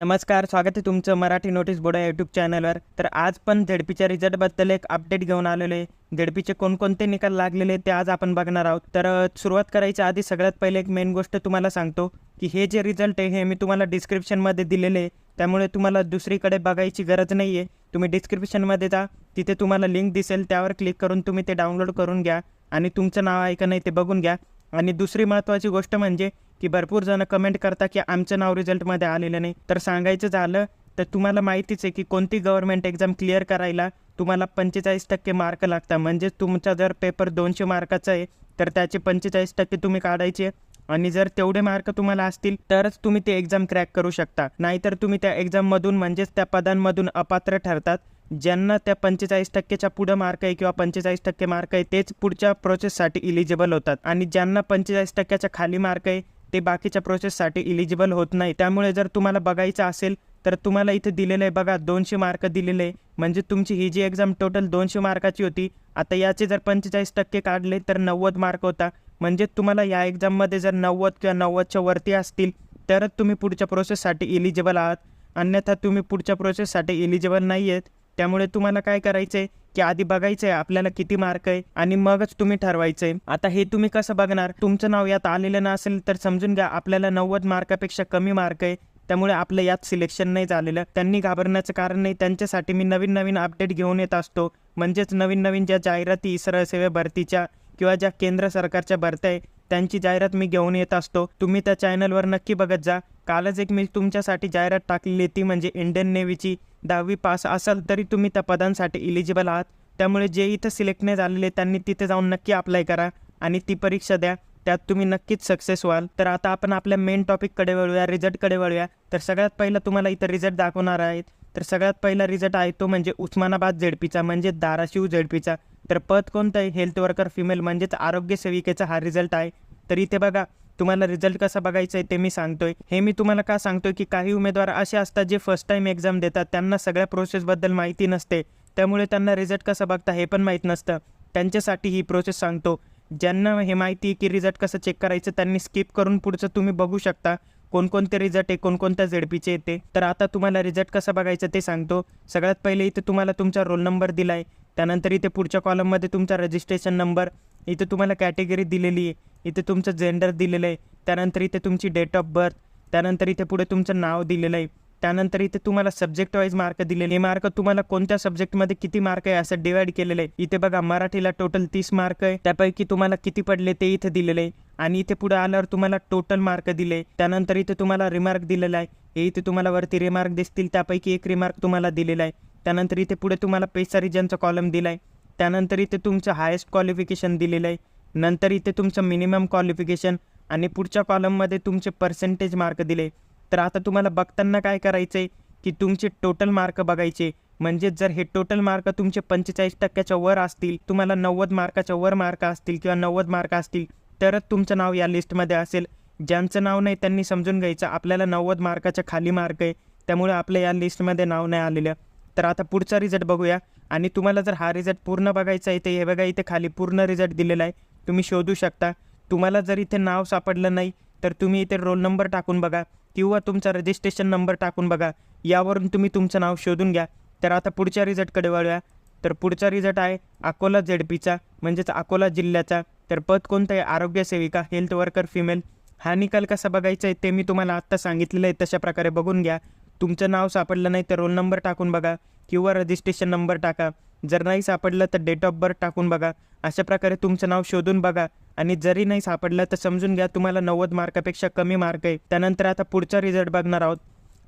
नमस्कार स्वागत आहे तुमचं मराठी नोटीस बोर्ड यूट्यूब चॅनलवर तर आज पण झेडपीच्या रिझल्टबद्दल एक अपडेट घेऊन आलेलो आहे. झेडपीचे कोणकोणते निकाल लागलेले ते आज आपण बघणार आहोत. तर सुरुवात करायच्या आधी सगळ्यात पहिले एक मेन गोष्ट तुम्हाला सांगतो की हे जे रिझल्ट आहे हे मी तुम्हाला डिस्क्रिप्शनमध्ये दिलेले आहे. त्यामुळे तुम्हाला दुसरीकडे बघायची गरज नाही आहे तुम्ही डिस्क्रिप्शनमध्ये जा तिथे तुम्हाला लिंक दिसेल त्यावर क्लिक करून तुम्ही ते डाउनलोड करून घ्या आणि तुमचं नाव आहे का नाही ते बघून घ्या. आणि दुसरी महत्त्वाची गोष्ट म्हणजे की भरपूर जण कमेंट करता की आमचं नाव रिझल्टमध्ये आलेलं नाही. तर सांगायचं झालं तर तुम्हाला माहितीच आहे की कोणती गव्हर्नमेंट एक्झाम क्लिअर करायला तुम्हाला पंचेचाळीस टक्के मार्क लागतात. म्हणजेच तुमचा जर पेपर दोनशे मार्काचा आहे तर त्याचे पंचेचाळीस टक्के तुम्ही काढायचे. आणि जर तेवढे मार्क तुम्हाला असतील तरच तुम्ही ते एक्झाम क्रॅक करू शकता. नाहीतर तुम्ही त्या एक्झाममधून म्हणजेच त्या पदांमधून अपात्र ठरतात. ज्यांना त्या पंचेचाळीस टक्केच्या पुढं मार्क आहे किंवा पंचेचाळीस टक्के मार्क आहे तेच पुढच्या प्रोसेससाठी इलिजिबल होतात. आणि ज्यांना पंचेचाळीस टक्क्याच्या खाली मार्क आहे ते बाकीच्या प्रोसेससाठी इलिजिबल होत नाही. त्यामुळे जर तुम्हाला बघायचं असेल तर तुम्हाला इथे दिलेलं आहे बघा दोनशे मार्क दिलेले आहे. म्हणजे तुमची ही जी एक्झाम टोटल दोनशे मार्काची होती आता याचे जर पंचेचाळीस टक्के काढले तर नव्वद मार्क होता. म्हणजे तुम्हाला या एक्झाममध्ये जर नव्वद किंवा नव्वदच्या वरती असतील तरच तुम्ही पुढच्या प्रोसेससाठी इलिजिबल आहात. अन्यथा तुम्ही पुढच्या प्रोसेससाठी इलिजिबल नाही आहेत त्यामुळे तुम्हाला काय करायचं आहे की आधी बघायचं आहे आपल्याला किती मार्क आहे आणि मगच तुम्ही ठरवायचं आहे आता हे तुम्ही कसं बघणार? तुमचं नाव यात आलेलं नसेल तर समजून घ्या आपल्याला नव्वद मार्कापेक्षा कमी मार्क आहे. त्यामुळे आपलं यात सिलेक्शन नाही झालेलं. त्यांनी घाबरण्याचं कारण नाही. त्यांच्यासाठी मी नवीन नवीन अपडेट घेऊन येत असतो. म्हणजेच नवीन नवीन ज्या जाहिराती सरळ सेवे भरतीच्या किंवा ज्या केंद्र सरकारच्या भरत्या आहे त्यांची जाहिरात मी घेऊन येत असतो. तुम्ही त्या चॅनलवर नक्की बघत जा. कालच एक मी तुमच्यासाठी जाहिरात टाकलेली ती म्हणजे इंडियन नेव्हीची दहावी पास असाल तरी तुम्ही त्या पदांसाठी इलिजिबल आहात. त्यामुळे जे इथं सिलेक्ट नाही झालेले त्यांनी तिथे जाऊन नक्की अप्लाय करा आणि ती परीक्षा द्या. त्यात तुम्ही नक्कीच सक्सेस व्हाल. तर आता आपण आपल्या मेन टॉपिककडे वळूया रिझल्टकडे वळूया. तर सगळ्यात पहिला तुम्हाला इथं रिझल्ट दाखवणार आहेत. तर सगळ्यात पहिला रिझल्ट आहे तो म्हणजे उस्मानाबाद झेडपीचा म्हणजे धाराशिव झेडपीचा. तर पद कोणतं आहे? हेल्थ वर्कर फिमेल म्हणजेच आरोग्य सेविकेचा हा रिझल्ट आहे. तर इथे बघा तुम्हाला रिझल्ट कसा बघायचा आहे ते मी सांगतोय. हे मी तुम्हाला का सांगतोय की काही उमेदवार असे असतात जे फर्स्ट टाइम एक्झाम देतात. त्यांना सगळ्या प्रोसेसबद्दल माहिती नसते. त्यामुळे त्यांना रिझल्ट कसा बघता हे पण माहीत नसतं. त्यांच्यासाठी ही प्रोसेस सांगतो. ज्यांना हे माहिती आहे की रिझल्ट कसं चेक करायचं त्यांनी स्किप करून पुढचं तुम्ही बघू शकता. कोणकोणते रिझल्ट आहे कोणकोणत्या झेडपीचे येते तर आता तुम्हाला रिझल्ट कसा बघायचं ते सांगतो. सगळ्यात पहिले इथे तुम्हाला तुमचा रोल नंबर दिला आहे त्यानंतर इथे पुढच्या कॉलममध्ये तुमचा रजिस्ट्रेशन नंबर इथे तुम्हाला कॅटेगरी दिलेली आहे. इथे तुमचं जेंडर दिलेलं आहे. त्यानंतर इथे तुमची डेट ऑफ बर्थ त्यानंतर इथे पुढे तुमचं नाव दिलेलं आहे. त्यानंतर इथे तुम्हाला सब्जेक्ट वाईज मार्क दिलेले हे मार्क तुम्हाला कोणत्या सब्जेक्टमध्ये किती मार्क आहे असं डिवाइड केलेलं आहे. इथे बघा मराठीला टोटल तीस मार्क आहे. त्यापैकी तुम्हाला किती पडले ते इथे दिलेले आहे. आणि इथे पुढे आल्यावर तुम्हाला टोटल मार्क दिले त्यानंतर इथे तुम्हाला रिमार्क दिलेला आहे. हे इथे तुम्हाला वरती रिमार्क दिसतील. त्यापैकी एक रिमार्क तुम्हाला दिलेला आहे. त्यानंतर इथे पुढे तुम्हाला पेसा रिजनचा कॉलम दिला आहे त्यानंतर इथे तुमचं हायेस्ट क्वालिफिकेशन दिलेलं आहे. नंतर इथे तुमचं मिनिमम क्वालिफिकेशन आणि पुढच्या कॉलममध्ये तुमचे पर्सेंटेज मार्क दिले. तर आता तुम्हाला बघताना काय करायचं आहे की तुमचे टोटल मार्क बघायचे. म्हणजे जर हे टोटल मार्क तुमचे पंचेचाळीस टक्क्याच्या वर असतील तुम्हाला नव्वद मार्काच्या वर मार्क असतील किंवा नव्वद मार्क असतील तरच तुमचं नाव या लिस्टमध्ये असेल. ज्यांचं नाव नाही त्यांनी समजून घ्यायचं. आपल्याला नव्वद मार्काच्या खाली मार्क आहे. त्यामुळे आपल्या या लिस्टमध्ये नाव नाही आलेलं. तर आता पुढचा रिझल्ट बघूया. आणि तुम्हाला जर हा रिझल्ट पूर्ण बघायचा आहे तर हे बघा इथे खाली पूर्ण रिझल्ट दिलेला आहे. तुम्ही शोधू शकता. तुम्हाला जर इथे नाव सापडलं नाही तर तुम्ही इथे रोल नंबर टाकून बघा किंवा तुमचा रजिस्ट्रेशन नंबर टाकून बघा. यावरून तुम्ही तुमचं नाव शोधून घ्या. तर आता पुढच्या रिझल्टकडे वळूया. तर पुढचा रिझल्ट आहे अकोला झेडपीचा म्हणजेच अकोला जिल्ह्याचा. तर पद कोणतं आहे? आरोग्य सेविका हेल्थ वर्कर फिमेल. हा निकाल कसा बघायचा आहे ते मी तुम्हाला आत्ता सांगितलेलं आहे तशा प्रकारे बघून घ्या. तुमचं नाव सापडलं नाही तर रोल नंबर टाकून बघा किंवा रजिस्ट्रेशन नंबर टाका. जर नाही सापडलं तर डेट ऑफ बर्थ टाकून बघा. अशा प्रकारे तुमचं नाव शोधून बघा. आणि जरी नाही सापडलं तर समजून घ्या तुम्हाला नव्वद मार्कापेक्षा कमी मार्क आहे. त्यानंतर आता पुढचा रिझल्ट बघणार आहोत.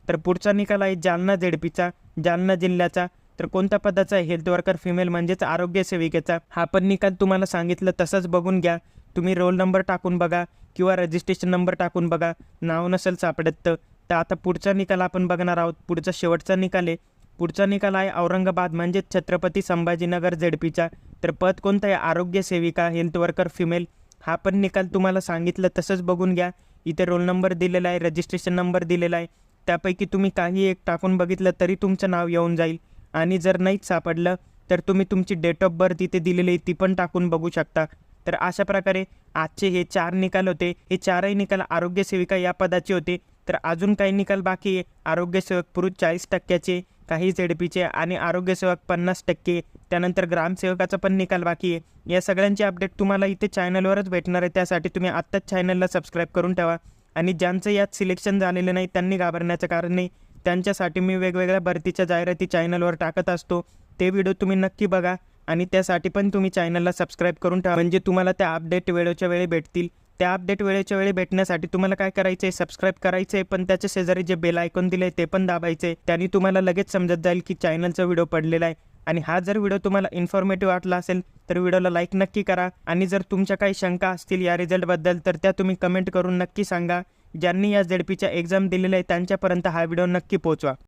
तर पुढचा निकाल आहे जालना झेडपीचा जालना जिल्ह्याचा. तर कोणत्या पदाचा आहे? हेल्थ वर्कर फिमेल म्हणजेच आरोग्य सेविकेचा. हा पण निकाल तुम्हाला सांगितलं तसंच बघून घ्या. तुम्ही रोल नंबर टाकून बघा किंवा रजिस्ट्रेशन नंबर टाकून बघा. नाव नसेल सापडत तर आता पुढचा निकाल आपण बघणार आहोत. पुढचा शेवटचा निकाल आहे. पुढचा निकाल आहे औरंगाबाद म्हणजेच छत्रपती संभाजीनगर झेडपीचा. तर पद कोणतं आहे? आरोग्य सेविका हेल्थ वर्कर फिमेल? हा पण निकाल तुम्हाला सांगितलं तसंच बघून घ्या. इथे रोल नंबर दिलेला आहे रजिस्ट्रेशन नंबर दिलेला आहे. त्यापैकी तुम्ही काही एक टाकून बघितलं तरी तुमचं नाव येऊन जाईल. आणि जर नाहीच सापडलं तर तुम्ही तुमची डेट ऑफ बर्थ इथे दिलेली आहे ती पण टाकून बघू शकता. तर अशा प्रकारे आजचे हे चार निकाल होते. हे चारही निकाल आरोग्य सेविका या पदाचे होते. तर अजून काही निकाल बाकी आहे. आरोग्यसेवक पुरुष चाळीस टक्क्याचे काही झेडपीचे आणि आरोग्यसेवक पन्नास टक्के त्यानंतर ग्रामसेवकाचा पण निकाल बाकी आहे. या सगळ्यांची अपडेट तुम्हाला इथे चॅनलवरच भेटणार आहे त्यासाठी तुम्ही आत्ताच चॅनलला सबस्क्राईब करून ठेवा. आणि ज्यांचं यात सिलेक्शन झालेलं नाही त्यांनी घाबरण्याचं कारण नाही. त्यांच्यासाठी मी वेगवेगळ्या भरतीच्या जाहिराती चॅनलवर टाकत असतो. ते व्हिडिओ तुम्ही नक्की बघा आणि त्यासाठी पण तुम्ही चॅनलला सबस्क्राईब करून ठेवा. म्हणजे तुम्हाला त्या अपडेट वेळेच्या वेळी भेटतील. त्या अपडेट वेळेच्या वेळी भेटण्यासाठी तुम्हाला काय करायचं आहे सबस्क्राईब करायचं आहे पण त्याच्या शेजारी जे बेल आयकॉन दिले ते पण दाबायचे त्याने तुम्हाला लगेच समजत जाईल की चॅनलचा व्हिडिओ पडलेला आहे. आणि हा जर व्हिडिओ तुम्हाला इन्फॉर्मेटिव्ह वाटला असेल तर व्हिडिओला लाईक नक्की करा. आणि जर तुमच्या काही शंका असतील या रिझल्टबद्दल तर त्या तुम्ही कमेंट करून नक्की सांगा. ज्यांनी या झेडपीच्या एक्झाम दिलेल्या आहे त्यांच्यापर्यंत हा व्हिडिओ नक्की पोहोचवा.